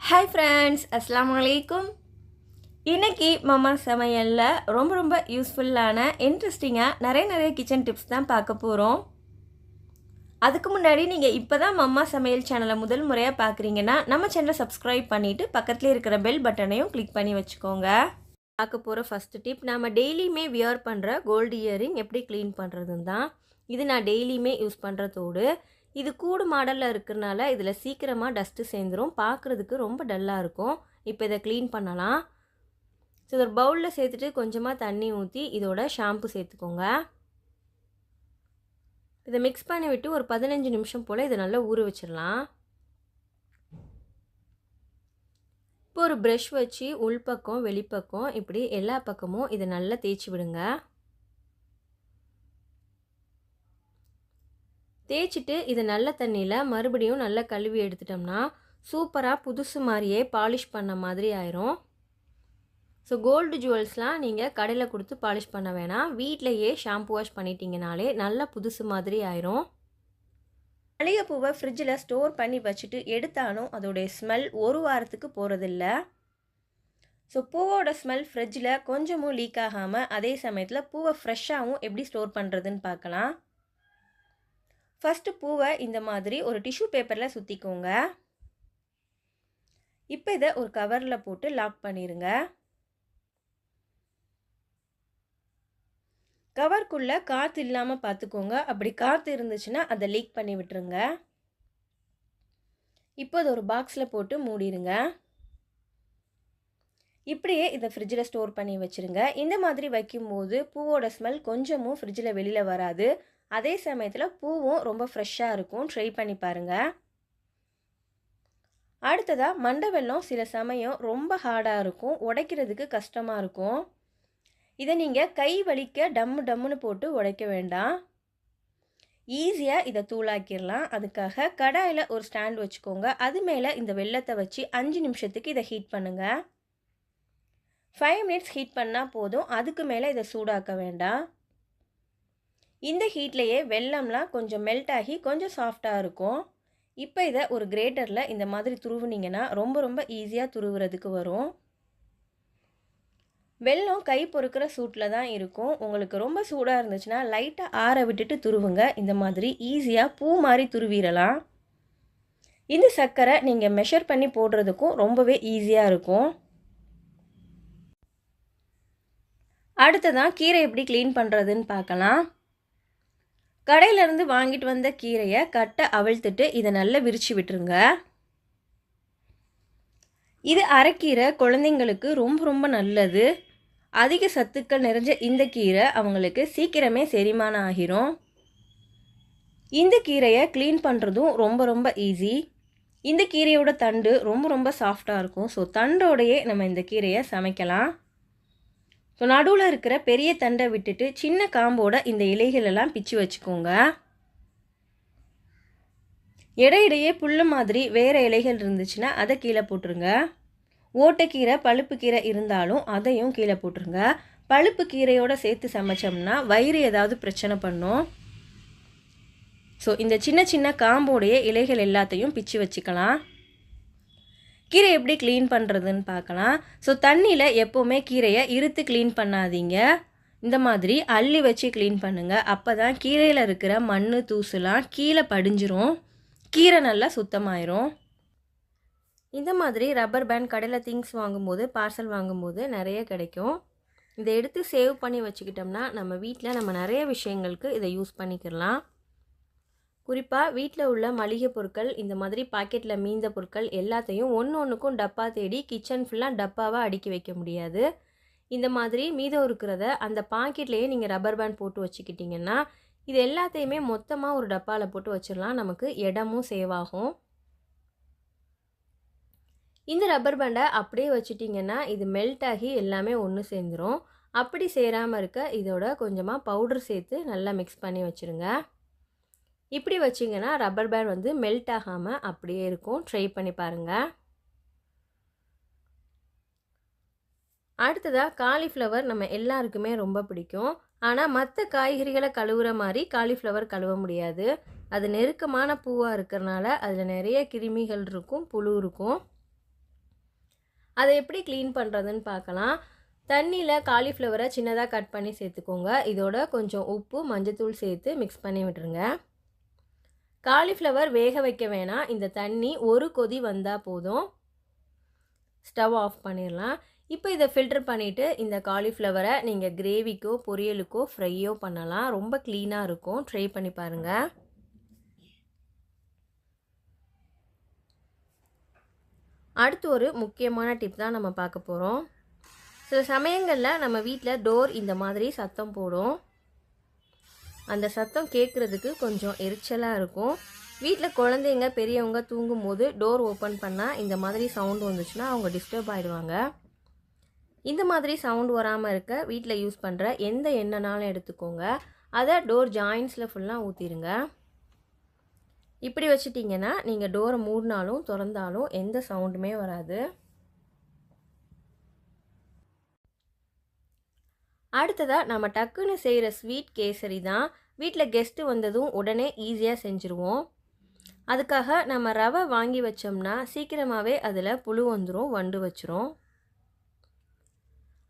Hi friends அஸ்ஸலாமு அலைக்கும் இன்றைக்கி மாமா சமையலில் ரொம்ப ரொம்ப யூஸ்ஃபுல்லான இன்ட்ரெஸ்டிங்காக நிறைய நிறைய கிச்சன் டிப்ஸ் தான் பார்க்க போகிறோம் அதுக்கு முன்னாடி நீங்கள் இப்போ தான் மம்மா சமையல் சேனலை முதல் முறையாக பார்க்குறீங்கன்னா நம்ம சேனலை சப்ஸ்கிரைப் பண்ணிவிட்டு பக்கத்தில் இருக்கிற பெல் பட்டனையும் கிளிக் பண்ணி வச்சுக்கோங்க. பார்க்க போகிற ஃபஸ்ட்டு டிப் நம்ம டெய்லியுமே வியர் பண்ணுற கோல்டு இயரிங் எப்படி க்ளீன் பண்ணுறதுன்னு தான். இது நான் டெய்லியுமே யூஸ் பண்ணுறதோடு இது கூடு மாடலில் இருக்கிறனால இதில் சீக்கிரமாக டஸ்ட்டு சேர்ந்துரும் பார்க்குறதுக்கு ரொம்ப டல்லாக இருக்கும். இப்போ இதை க்ளீன் பண்ணலாம். ஸோ ஒரு பவுலில் சேர்த்துட்டு கொஞ்சமாக தண்ணி ஊற்றி இதோட ஷாம்பு சேர்த்துக்கோங்க. இதை மிக்ஸ் பண்ணி விட்டு ஒரு பதினஞ்சு நிமிஷம் போல் இதை நல்லா ஊற வச்சிடலாம் இப்போ ஒரு ப்ரஷ் வச்சு உள்பக்கம் வெளிப்பக்கம் இப்படி எல்லா பக்கமும் இதை நல்லா தேய்ச்சி விடுங்க. தேய்ச்சிட்டு இதை நல்ல தண்ணியில் மறுபடியும் நல்லா கழுவி எடுத்துட்டோம்னா சூப்பராக புதுசு மாதிரியே பாலிஷ் பண்ண மாதிரி ஆயிரும். ஸோ கோல்டு ஜுவல்ஸ்லாம் நீங்கள் கடையில் கொடுத்து பாலிஷ் பண்ண வேணாம். வீட்டிலையே ஷாம்பு வாஷ் பண்ணிட்டீங்கனாலே நல்லா புதுசு மாதிரி ஆயிரும். மல்லிகைப்பூவை ஃப்ரிட்ஜில் ஸ்டோர் பண்ணி வச்சுட்டு எடுத்தாலும் அதோடைய ஸ்மெல் ஒரு வாரத்துக்கு போகிறதில்ல ஸோ பூவோட ஸ்மெல் ஃப்ரிட்ஜில் கொஞ்சமும் லீக் ஆகாமல் அதே சமயத்தில் பூவை ஃப்ரெஷ்ஷாகவும் எப்படி ஸ்டோர் பண்ணுறதுன்னு பார்க்கலாம். ஃபஸ்ட்டு பூவை இந்த மாதிரி ஒரு டிஷ்யூ பேப்பரில் சுற்றிக்கோங்க இப்போ இதை ஒரு கவரில் போட்டு லாக் பண்ணிடுங்க கவர்க்குள்ளே காற்று இல்லாமல் பார்த்துக்கோங்க அப்படி காற்று இருந்துச்சுன்னா அதை லீக் பண்ணி விட்டுருங்க. இப்போ அதை ஒரு பாக்ஸில் போட்டு மூடிடுங்க இப்படியே இதை ஃப்ரிட்ஜில் ஸ்டோர் பண்ணி வச்சுருங்க. இந்த மாதிரி வைக்கும்போது பூவோட ஸ்மெல் கொஞ்சமும் ஃப்ரிட்ஜில் வெளியில் வராது. அதே சமயத்தில் பூவும் ரொம்ப ஃப்ரெஷ்ஷாக இருக்கும். ட்ரை பண்ணி பாருங்கள் அடுத்ததாக மண்டை வெள்ளம் சில சமயம் ரொம்ப ஹார்டாக இருக்கும். உடைக்கிறதுக்கு கஷ்டமாக இருக்கும். இதை நீங்கள் கை வலிக்க டம்மு டம்முன்னு போட்டு உடைக்க வேண்டாம். ஈஸியாக இதை தூளாக்கிடலாம் அதுக்காக கடாயில் ஒரு ஸ்டாண்ட் வச்சுக்கோங்க. அது மேலே இந்த வெள்ளத்தை வச்சு அஞ்சு நிமிஷத்துக்கு இதை ஹீட் பண்ணுங்கள் ஃபைவ் மினிட்ஸ் ஹீட் பண்ணால் போதும். அதுக்கு மேலே இதை சூடாக்க வேண்டாம். இந்த ஹீட்லேயே வெள்ளம்லாம் கொஞ்சம் மெல்ட் ஆகி கொஞ்சம் சாஃப்டாக இருக்கும். இப்போ இதை ஒரு கிரேட்டரில் இந்த மாதிரி துருவுனீங்கன்னா ரொம்ப ரொம்ப ஈஸியாக துருவுறதுக்கு வரும். வெள்ளம் கை பொறுக்கிற சூட்டில் தான் இருக்கும். உங்களுக்கு ரொம்ப சூடாக இருந்துச்சுன்னா லைட்டாக ஆற விட்டுட்டு துருவுங்க. இந்த மாதிரி ஈஸியாக பூ மாதிரி துருவிடலாம் இந்த சர்க்கரை நீங்கள் மெஷர் பண்ணி போடுறதுக்கும் ரொம்பவே ஈஸியாக இருக்கும். அடுத்ததான் கீரை எப்படி க்ளீன் பண்ணுறதுன்னு பார்க்கலாம். கடையிலேருந்து வாங்கிட்டு வந்த கீரையை கட்டை அவிழ்த்துட்டு இதை நல்லா விரித்து விட்டுருங்க. இது அரைக்கீரை குழந்தைங்களுக்கு ரொம்ப ரொம்ப நல்லது. அதிக சத்துக்கள் நிறைஞ்ச இந்த கீரை அவங்களுக்கு சீக்கிரமே செரிமானம் ஆகிரும். இந்த கீரையை க்ளீன் பண்ணுறதும் ரொம்ப ரொம்ப ஈஸி இந்த கீரையோட தண்டு ரொம்ப ரொம்ப சாஃப்டாக இருக்கும். ஸோ தண்டோடையே நம்ம இந்த கீரையை சமைக்கலாம். ஸோ நடுவில் இருக்கிற பெரிய தண்டை விட்டுட்டு சின்ன காம்போட இந்த இலைகளெல்லாம் பிச்சு வச்சுக்கோங்க. இடையிடையே புல் மாதிரி வேறு இலைகள் இருந்துச்சுன்னா அதை கீழே போட்டுருங்க. ஓட்டைக்கீரை பழுப்பு கீரை இருந்தாலும் அதையும் கீழே போட்டுருங்க. பழுப்பு கீரையோடு சேர்த்து சமைச்சோம்னா வயிறு ஏதாவது பிரச்சனை பண்ணும். ஸோ இந்த சின்ன சின்ன காம்போடைய இலைகள் எல்லாத்தையும் பிச்சு வச்சுக்கலாம். கீரை எப்படி க்ளீன் பண்ணுறதுன்னு பார்க்கலாம். ஸோ தண்ணியில் எப்போவுமே கீரையை இருத்து க்ளீன் பண்ணாதீங்க. இந்த மாதிரி அள்ளி வச்சு க்ளீன் பண்ணுங்கள் அப்போ தான் கீரையில் இருக்கிற மண் தூசுலாம் கீழே படிஞ்சிரும். கீரை நல்லா சுத்தமாயிரும். இந்த மாதிரி ரப்பர் பேண்ட் கடையில் திங்ஸ் வாங்கும்போது பார்சல் வாங்கும்போது நிறைய கிடைக்கும். இதை எடுத்து சேவ் பண்ணி வச்சுக்கிட்டோம்னா நம்ம வீட்டில் நம்ம நிறைய விஷயங்களுக்கு இதை யூஸ் பண்ணிக்கலாம். குறிப்பாக வீட்டில் உள்ள மளிகை பொருட்கள் இந்த மாதிரி பாக்கெட்டில் மீந்த பொருட்கள் எல்லாத்தையும் ஒன்று ஒன்றுக்கும் டப்பா தேடி கிச்சன் ஃபுல்லாக டப்பாவாக அடுக்கி வைக்க முடியாது. இந்த மாதிரி மீதம் இருக்கிறத அந்த பாக்கெட்லேயே நீங்கள் ரப்பர் பேண்ட் போட்டு வச்சுக்கிட்டிங்கன்னா இது எல்லாத்தையுமே மொத்தமாக ஒரு டப்பாவில் போட்டு வச்சிடலாம் நமக்கு இடமும் சேவ் ஆகும். இந்த ரப்பர் பேண்டை அப்படியே வச்சுட்டிங்கன்னா இது மெல்ட் ஆகி எல்லாமே ஒன்று சேர்ந்துடும் அப்படி சேராமல் இருக்க இதோட கொஞ்சமாக பவுடர் சேர்த்து நல்லா மிக்ஸ் பண்ணி வச்சுருங்க. இப்படி வச்சிங்கன்னா ரப்பர் பேண்ட் வந்து மெல்ட் ஆகாமல் அப்படியே இருக்கும். ட்ரை பண்ணி பாருங்கள் அடுத்ததாக காலிஃப்ளவர் நம்ம எல்லாருக்குமே ரொம்ப பிடிக்கும். ஆனால் மற்ற காய்கறிகளை கழுவுற மாதிரி காலிஃப்ளவர் கழுவ முடியாது. அது நெருக்கமான பூவாக இருக்கிறனால அதில் நிறைய கிருமிகள் இருக்கும் புழு இருக்கும். அதை எப்படி க்ளீன் பண்ணுறதுன்னு பார்க்கலாம். தண்ணியில் காலிஃப்ளவரை சின்னதாக கட் பண்ணி சேர்த்துக்கோங்க. இதோட கொஞ்சம் உப்பு மஞ்சத்தூள் சேர்த்து மிக்ஸ் பண்ணி விட்டுருங்க. காலிஃப்ளவர் வேக வைக்க வேணாம். இந்த தண்ணி ஒரு கொதி வந்தால் போதும். ஸ்டவ் ஆஃப் பண்ணிடலாம் இப்போ இதை ஃபில்டர் பண்ணிவிட்டு இந்த காலிஃப்ளவரை நீங்கள் கிரேவிக்கோ பொரியலுக்கோ ஃப்ரையோ பண்ணலாம். ரொம்ப க்ளீனாக இருக்கும். ட்ரை பண்ணி பாருங்கள் அடுத்து ஒரு முக்கியமான டிப் தான் நம்ம பார்க்க போகிறோம் சில சமயங்களில் நம்ம வீட்டில் டோர் இந்த மாதிரி சத்தம் போடும். அந்த சத்தம் கேட்குறதுக்கு கொஞ்சம் எரிச்சலாக இருக்கும். வீட்டில் குழந்தைங்க பெரியவங்க தூங்கும்போது டோர் ஓப்பன் பண்ணால் இந்த மாதிரி சவுண்டு வந்துச்சுன்னா அவங்க டிஸ்டர்ப் ஆகிடுவாங்க இந்த மாதிரி சவுண்ட் வராமல் இருக்க வீட்டில் யூஸ் பண்ணுற எந்த எண்ணெய்னாலும் எடுத்துக்கோங்க. அதை டோர் ஜாயின்ஸில் ஃபுல்லாக ஊற்றிடுங்க இப்படி வச்சுட்டிங்கன்னா நீங்கள் டோரை மூடினாலும் திறந்தாலும் எந்த சவுண்டுமே வராது. அடுத்ததாக நம்ம டக்குன்னு செய்கிற ஸ்வீட் கேசரி தான். வீட்டில் கெஸ்ட்டு வந்ததும் உடனே ஈஸியாக செஞ்சுருவோம். அதுக்காக நம்ம ரவை வாங்கி வச்சோம்னா சீக்கிரமாகவே அதில் புழு வந்துடும் வண்டு வச்சிரும்.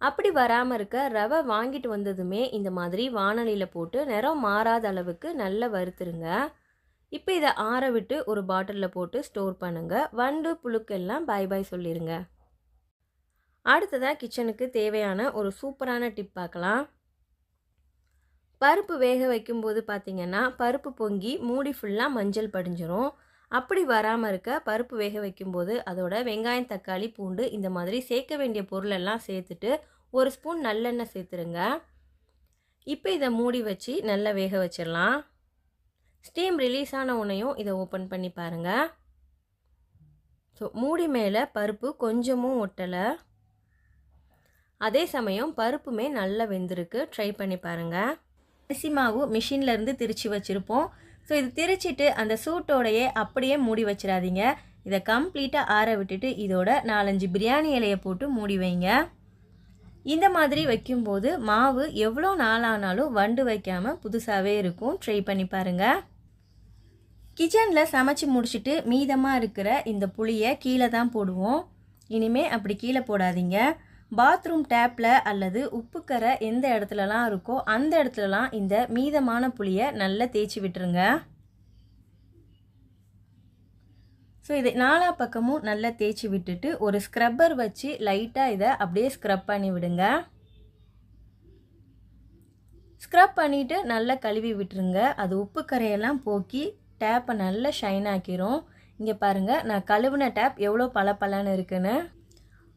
அப்படி வராமல் இருக்க ரவை வாங்கிட்டு வந்ததுமே இந்த மாதிரி வானலியில் போட்டு நிறம் மாறாத அளவுக்கு நல்லா வறுத்துருங்க. இப்போ இதை ஆற விட்டு ஒரு பாட்டிலில் போட்டு ஸ்டோர் பண்ணுங்கள் வண்டு புழுக்கெல்லாம் பாய் பாய் சொல்லிடுங்க அடுத்ததாக கிச்சனுக்கு தேவையான ஒரு சூப்பரான டிப் பார்க்கலாம். பருப்பு வேக வைக்கும்போது பார்த்திங்கன்னா பருப்பு பொங்கி மூடி ஃபுல்லாக மஞ்சள் படிஞ்சிரும். அப்படி வராமல் இருக்க பருப்பு வேக வைக்கும்போது அதோட வெங்காயம் தக்காளி பூண்டு இந்த மாதிரி சேர்க்க வேண்டிய பொருளெல்லாம் சேர்த்துட்டு ஒரு ஸ்பூன் நல்லெண்ணெய் சேர்த்துருங்க. இப்போ இதை மூடி வச்சு நல்லா வேக வச்சிடலாம். ஸ்டீம் ரிலீஸ் ஆன உடனேயும் இதை ஓப்பன் பண்ணி பாருங்கள் ஸோ மூடி மேலே பருப்பு கொஞ்சமும் ஒட்டலை. அதே சமயம் பருப்புமே நல்லா வெந்திருக்கு. ட்ரை பண்ணி பாருங்கள் அரிசி மாவு மிஷின்லேருந்து திரிச்சு வச்சுருப்போம். ஸோ இது திரிச்சிட்டு அந்த சூட்டோடையே அப்படியே மூடி வச்சிடாதீங்க. இதை கம்ப்ளீட்டாக ஆற விட்டுட்டு இதோட நாலஞ்சு பிரியாணி இலையை போட்டு மூடி வைங்க. இந்த மாதிரி வைக்கும்போது மாவு எவ்வளோ நாளானாலும் வண்டு வைக்காமல் புதுசாகவே இருக்கும். ட்ரை பண்ணி பாருங்கள் கிச்சனில் சமைச்சு முடிச்சுட்டு மீதமாக இருக்கிற இந்த புளியை கீழே தான் போடுவோம். இனிமே அப்படி கீழே போடாதீங்க. பாத்ரூம் டேப்பில் அல்லது உப்புக்கரை எந்த இடத்துலலாம் இருக்கோ அந்த இடத்துலலாம் இந்த மீதமான புளியை நல்லா தேய்ச்சி விட்டுருங்க. ஸோ இதை நாலா பக்கமும் நல்லா தேய்ச்சி விட்டுட்டு ஒரு ஸ்க்ரப்பர் வச்சு லைட்டாக இதை அப்படியே ஸ்க்ரப் பண்ணி விடுங்க. ஸ்க்ரப் பண்ணிவிட்டு நல்லா கழுவி விட்டுருங்க. அது உப்பு கரையெல்லாம் போக்கி டேப்பை நல்லா ஷைன் ஆக்கிரும். இங்கே பாருங்கள் நான் கழுவின டேப் எவ்வளோ பளபளன்னு இருக்குன்னு.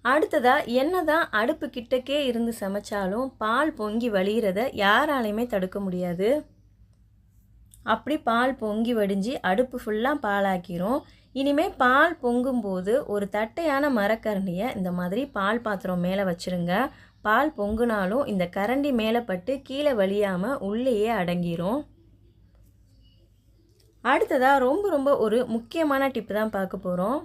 அடுத்ததாக என்ன தான் அடுப்பு கிட்டக்கே இருந்து சமைச்சாலும் பால் பொங்கி வழிகிறத யாராலையுமே தடுக்க முடியாது. அப்படி பால் பொங்கி வடிஞ்சு அடுப்பு ஃபுல்லாக பாலாக்கிரும். இனிமேல் பால் பொங்கும்போது ஒரு தட்டையான மரக்கரண்டியை இந்த மாதிரி பால் பாத்திரம் மேலே வச்சுருங்க. பால் பொங்குனாலும் இந்த கரண்டி மேலே பட்டு கீழே வழியாமல் உள்ளேயே அடங்கிரும். அடுத்ததாக ரொம்ப ரொம்ப ஒரு முக்கியமான டிப்பு தான் பார்க்க போகிறோம்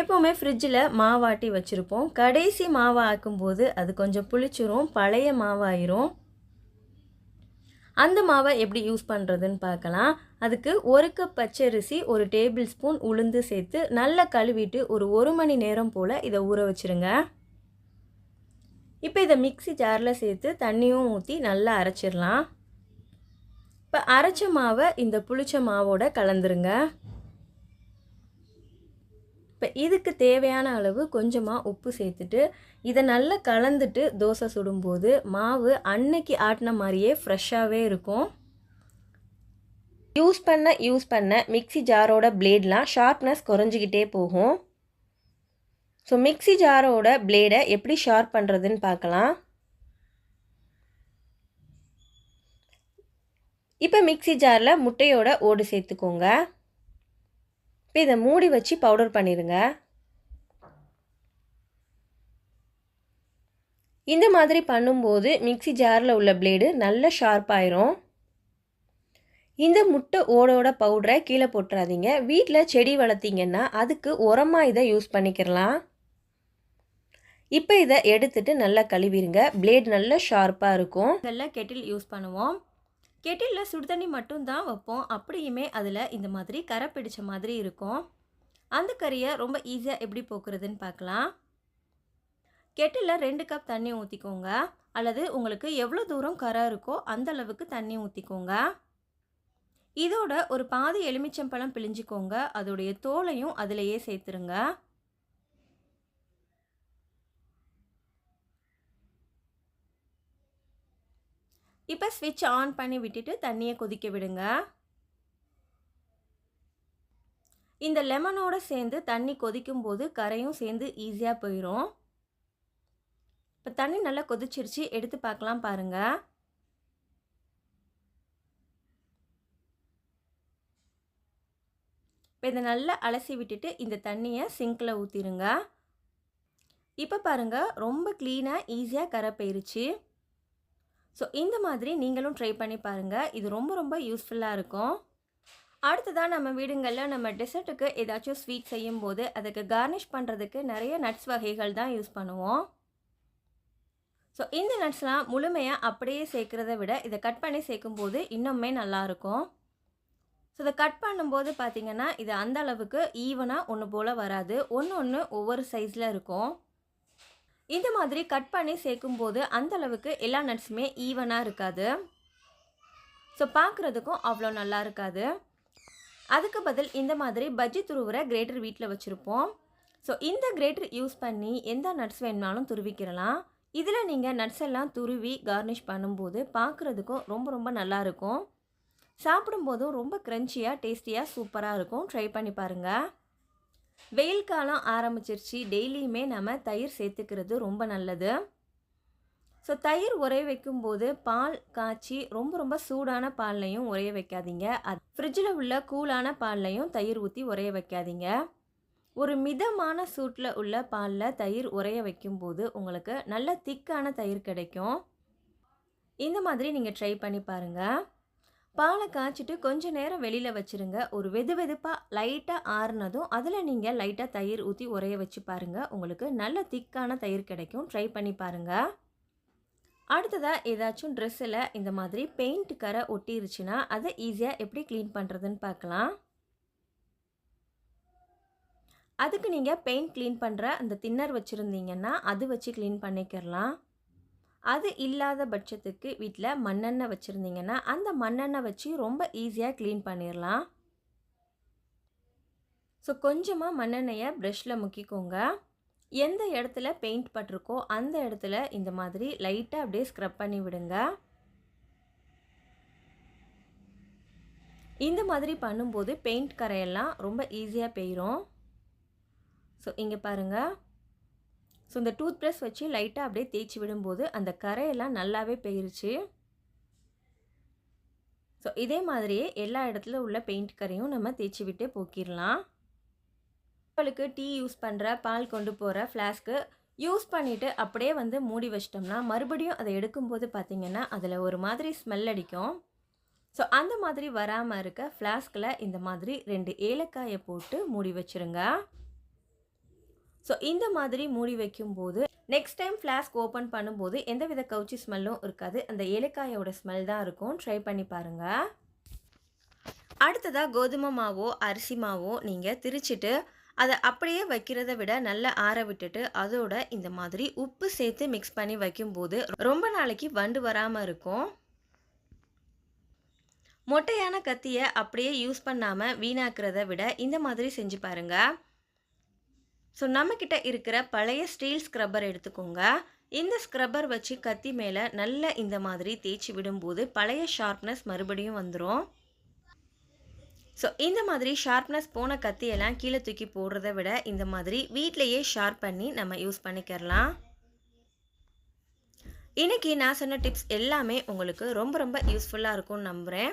எப்போவுமே ஃப்ரிட்ஜில் மாவாட்டி வச்சுருப்போம். கடைசி மாவை ஆக்கும்போது அது கொஞ்சம் புளிச்சிரும் பழைய மாவாயிரும். அந்த மாவை எப்படி யூஸ் பண்ணுறதுன்னு பார்க்கலாம். அதுக்கு ஒரு கப் பச்சரிசி ஒரு டேபிள் ஸ்பூன் உளுந்து சேர்த்து நல்லா கழுவிட்டு ஒரு ஒரு மணி நேரம் போல் இதை ஊற வச்சுருங்க. இப்போ இதை மிக்சி ஜாரில் சேர்த்து தண்ணியும் ஊற்றி நல்லா அரைச்சிடலாம். இப்போ அரைச்ச மாவை இந்த புளிச்ச மாவோட கலந்துருங்க. இப்போ இதுக்கு தேவையான அளவு கொஞ்சமாக உப்பு சேர்த்துட்டு இதை நல்லா கலந்துட்டு தோசை சுடும்போது மாவு அன்னைக்கு ஆட்டின மாதிரியே ஃப்ரெஷ்ஷாகவே இருக்கும். யூஸ் பண்ண யூஸ் பண்ண மிக்சி ஜாரோட பிளேட்லாம் ஷார்ப்னஸ் குறைஞ்சிக்கிட்டே போகும். ஸோ மிக்சி ஜாரோட பிளேடை எப்படி ஷார்ப் பண்ணுறதுன்னு பார்க்கலாம். இப்போ மிக்சி ஜாரில் முட்டையோட ஓடு சேர்த்துக்கோங்க. இப்போ இதை மூடி வச்சு பவுடர் பண்ணிடுங்க இந்த மாதிரி பண்ணும்போது மிக்சி ஜாரில் உள்ள பிளேடு நல்ல ஷார்ப்பாயிரும் இந்த முட்டை ஓடோட பவுடரை கீழே போட்டுறாதீங்க. வீட்டில் செடி வளர்த்திங்கன்னா அதுக்கு உரமாக இதை யூஸ் பண்ணிக்கிறலாம் இப்போ இதை எடுத்துட்டு நல்லா கழுவிடுங்க பிளேட் நல்லா ஷார்ப்பாக இருக்கும். நல்லா கெட்டில் யூஸ் பண்ணுவோம். கெட்டிலில் சுடுதண்ணி மட்டும்தான் மட்டும் தான் வைப்போம். அப்படியுமே அதில் இந்த மாதிரி கரை பிடிச்ச மாதிரி இருக்கும். அந்த கறியை ரொம்ப ஈஸியாக எப்படி போக்குறதுன்னு பார்க்கலாம். கெட்டிலில் ரெண்டு கப் தண்ணி ஊற்றிக்கோங்க அல்லது உங்களுக்கு எவ்வளோ தூரம் கரை இருக்கோ அந்த அளவுக்கு தண்ணி ஊற்றிக்கோங்க இதோட ஒரு பாதி எலுமிச்சம்பழம் பிழிஞ்சிக்கோங்க. அதோடைய தோலையும் அதிலேயே சேர்த்துருங்க. இப்போ ஸ்விட்ச் ஆன் பண்ணி விட்டுட்டு தண்ணியை கொதிக்க விடுங்க. இந்த லெமனோட சேர்ந்து தண்ணி கொதிக்கும் போது கரையும் சேர்ந்து ஈஸியாக போயிடும் இப்போ தண்ணி நல்லா கொதிச்சிருச்சு எடுத்து பார்க்கலாம் பாருங்கள் இப்போ இதை நல்லா அலசி விட்டுட்டு இந்த தண்ணியை சிங்கில் ஊற்றிடுங்க இப்போ பாருங்கள் ரொம்ப க்ளீனாக ஈஸியாக கரை போயிருச்சு. ஸோ இந்த மாதிரி நீங்களும் ட்ரை பண்ணி பாருங்கள் இது ரொம்ப ரொம்ப யூஸ்ஃபுல்லாக இருக்கும். அடுத்ததாக நம்ம வீடுங்களில் நம்ம டெசர்ட்டுக்கு ஏதாச்சும் ஸ்வீட் செய்யும்போது அதுக்கு கார்னிஷ் பண்ணுறதுக்கு நிறைய நட்ஸ் வகைகள் தான் யூஸ் பண்ணுவோம். ஸோ இந்த நட்ஸ்லாம் முழுமையாக அப்படியே சேர்க்குறத விட இதை கட் பண்ணி சேர்க்கும்போது இன்னுமே நல்லாயிருக்கும் ஸோ இதை கட் பண்ணும்போது பார்த்திங்கன்னா இது அந்த அளவுக்கு ஈவனாக ஒன்று போல் வராது. ஒன்று ஒன்று ஒவ்வொரு சைஸில் இருக்கும். இந்த மாதிரி கட் பண்ணி சேர்க்கும்போது போது அந்தளவுக்கு எல்லா நட்ஸுமே ஈவனாக இருக்காது. ஸோ பார்க்குறதுக்கும் அவ்வளோ நல்லா இருக்காது. அதுக்கு பதில் இந்த மாதிரி பஜ்ஜி துருவுற கிரேட்டர் வீட்டில் வச்சுருப்போம். ஸோ இந்த கிரேட்டர் யூஸ் பண்ணி எந்த நட்ஸ் வேணுனாலும் துருவிக்கிறலாம் இதில் நீங்கள் நட்ஸ் எல்லாம் துருவி கார்னிஷ் பண்ணும்போது பார்க்குறதுக்கும் ரொம்ப ரொம்ப நல்லாயிருக்கும் சாப்பிடும்போதும் ரொம்ப க்ரன்ச்சியாக டேஸ்டியாக சூப்பராக இருக்கும். ட்ரை பண்ணி பாருங்கள் வெயில் காலம் ஆரம்பிச்சிருச்சு. டெய்லியுமே நம்ம தயிர் சேர்த்துக்கிறது ரொம்ப நல்லது. ஸோ தயிர் உரைய வைக்கும்போது பால் காய்ச்சி ரொம்ப ரொம்ப சூடான பால்லையும் உரைய வைக்காதீங்க. அது ஃப்ரிட்ஜில் உள்ள கூலான பால்லையும் தயிர் ஊற்றி உரைய வைக்காதீங்க. ஒரு மிதமான சூட்டில் உள்ள பாலில் தயிர் உரைய வைக்கும்போது உங்களுக்கு நல்ல திக்கான தயிர் கிடைக்கும். இந்த மாதிரி நீங்கள் ட்ரை பண்ணி பாருங்கள் பாலை காய்ச்சிட்டு கொஞ்சம் நேரம் வெளியில் வச்சுருங்க. ஒரு வெது வெதுப்பாக லைட்டாக ஆறுனதும் அதில் நீங்கள் லைட்டாக தயிர் ஊற்றி உரைய வச்சு பாருங்கள் உங்களுக்கு நல்ல திக்கான தயிர் கிடைக்கும். ட்ரை பண்ணி பாருங்கள் அடுத்ததாக ஏதாச்சும் ட்ரெஸ்ஸில் இந்த மாதிரி பெயிண்ட் கரை ஒட்டிருச்சுன்னா அதை ஈஸியாக எப்படி க்ளீன் பண்ணுறதுன்னு பார்க்கலாம். அதுக்கு நீங்கள் பெயிண்ட் க்ளீன் பண்ணுற அந்த தின்னர் வச்சுருந்தீங்கன்னா அது வச்சு க்ளீன் பண்ணிக்கிறலாம் அது இல்லாத பட்சத்துக்கு வீட்டில் மண்ணெண்ணெய் வச்சுருந்தீங்கன்னா அந்த மண்ணெண்ணெய் வச்சு ரொம்ப ஈஸியாக க்ளீன் பண்ணிடலாம் ஸோ கொஞ்சமாக மண்ணெண்ணெயை ப்ரெஷ்ஷில் முக்கிக்கோங்க. எந்த இடத்துல பெயிண்ட் பட்டிருக்கோ அந்த இடத்துல இந்த மாதிரி லைட்டாக அப்படியே ஸ்க்ரப் பண்ணி விடுங்க. இந்த மாதிரி பண்ணும்போது பெயிண்ட் கரையெல்லாம் ரொம்ப ஈஸியாக பெய்கிறோம் ஸோ இங்கே பாருங்கள் ஸோ இந்த டூத் ப்ரஷ் வச்சு லைட்டாக அப்படியே தேய்ச்சி விடும்போது அந்த கரையெல்லாம் நல்லாவே போயிருச்சு. ஸோ இதே மாதிரியே எல்லா இடத்துல உள்ள பெயிண்ட் கரையும் நம்ம தேய்ச்சி விட்டு போக்கிடலாம். உங்களுக்கு டீ யூஸ் பண்ணுற பால் கொண்டு போகிற ஃப்ளாஸ்க்கு யூஸ் பண்ணிவிட்டு அப்படியே வந்து மூடி வச்சிட்டோம்னா மறுபடியும் அதை எடுக்கும்போது பார்த்திங்கன்னா அதில் ஒரு மாதிரி ஸ்மெல் அடிக்கும். ஸோ அந்த மாதிரி வராமல் இருக்க ஃப்ளாஸ்கில் இந்த மாதிரி ரெண்டு ஏலக்காயை போட்டு மூடி வச்சுருங்க. ஸோ இந்த மாதிரி மூடி வைக்கும்போது நெக்ஸ்ட் டைம் ஃப்ளாஸ்க் ஓப்பன் பண்ணும்போது எந்த வித கவுச்சி ஸ்மெல்லும் இருக்காது. அந்த ஏலக்காயோட ஸ்மெல் தான் இருக்கும். ட்ரை பண்ணி பாருங்கள் அடுத்ததாக கோதுமை மாவோ அரிசி மாவோ நீங்கள் திரிச்சிட்டு அதை அப்படியே வைக்கிறத விட நல்லா ஆற விட்டுட்டு அதோட இந்த மாதிரி உப்பு சேர்த்து மிக்ஸ் பண்ணி வைக்கும்போது ரொம்ப நாளைக்கு வண்டு வராமல் இருக்கும். மொட்டையான கத்தியை அப்படியே யூஸ் பண்ணாமல் வீணாக்கிறத விட இந்த மாதிரி செஞ்சு பாருங்கள் ஸோ நம்மக்கிட்ட இருக்கிற பழைய ஸ்டீல் ஸ்க்ரப்பர் எடுத்துக்கோங்க. இந்த ஸ்க்ரப்பர் வச்சு கத்தி மேலே நல்ல இந்த மாதிரி தேய்ச்சி விடும்போது பழைய ஷார்ப்னஸ் மறுபடியும் வந்துடும் ஸோ இந்த மாதிரி ஷார்ப்னஸ் போன கத்தியெல்லாம் கீழே தூக்கி போடுறத விட இந்த மாதிரி வீட்டிலையே ஷார்ப் பண்ணி நம்ம யூஸ் பண்ணிக்கிறலாம் இன்றைக்கி நான் சொன்ன டிப்ஸ் எல்லாமே உங்களுக்கு ரொம்ப ரொம்ப யூஸ்ஃபுல்லாக இருக்கும்னு நம்புகிறேன்